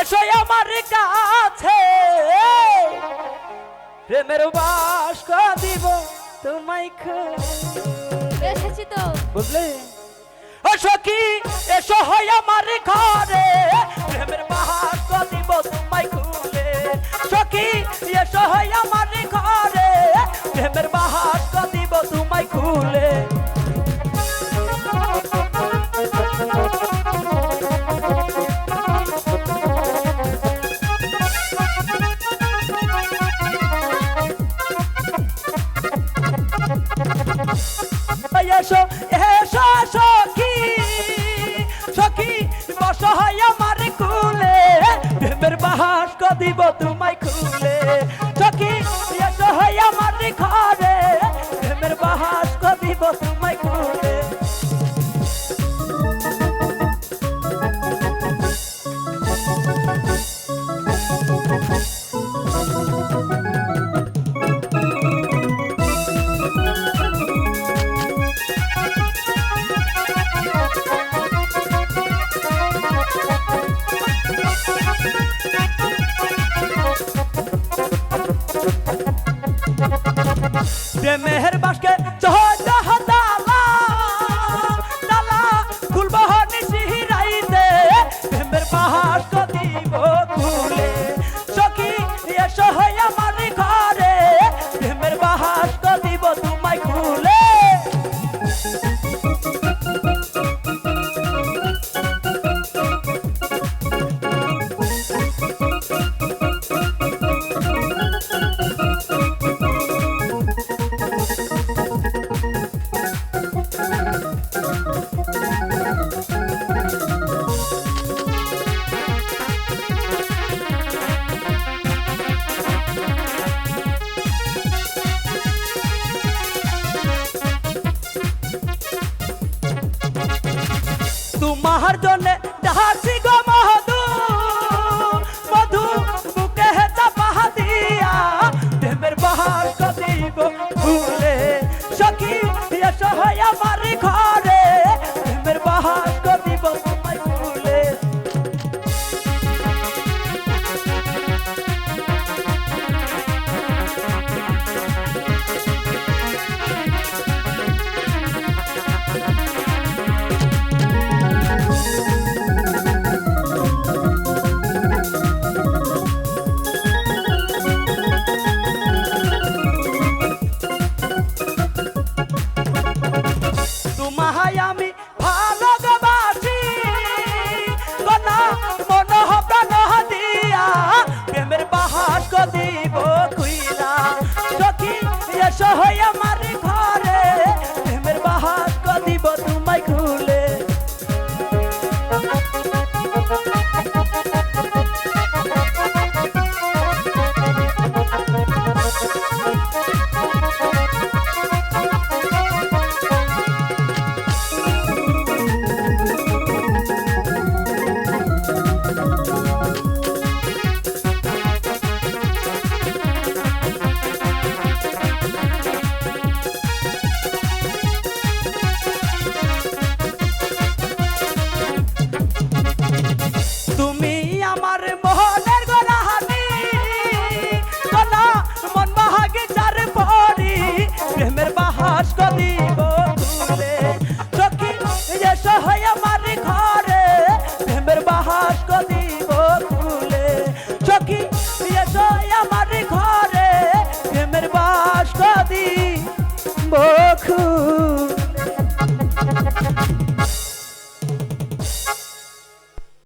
এসো আমার কাছে। প্রেমের বাস দিব তোমায় এসেছি তো। বুঝলে? ও সখী এসো হয় আমার এসো এসো, সখী। সখী, বস হয় আমার কুলে। প্রেমের বাহাস দিব তোমায় খুলে। সখী, এসো হয় আমার ঘরে। প্রেমের বাহাস দিব তোমায় তোমার জন্য ডাহাসি গো মধু মধু বুকে চাপা দিয়া প্রেমের বাহার কদিব ভুলে সখী, এসো হয় আমার ঘরে। তোমায় আমি ভালোবাসি। কনা মন প্রাণ দিয়া প্রেমের বাহাস দিব খুইলা সখী এসো হইয়া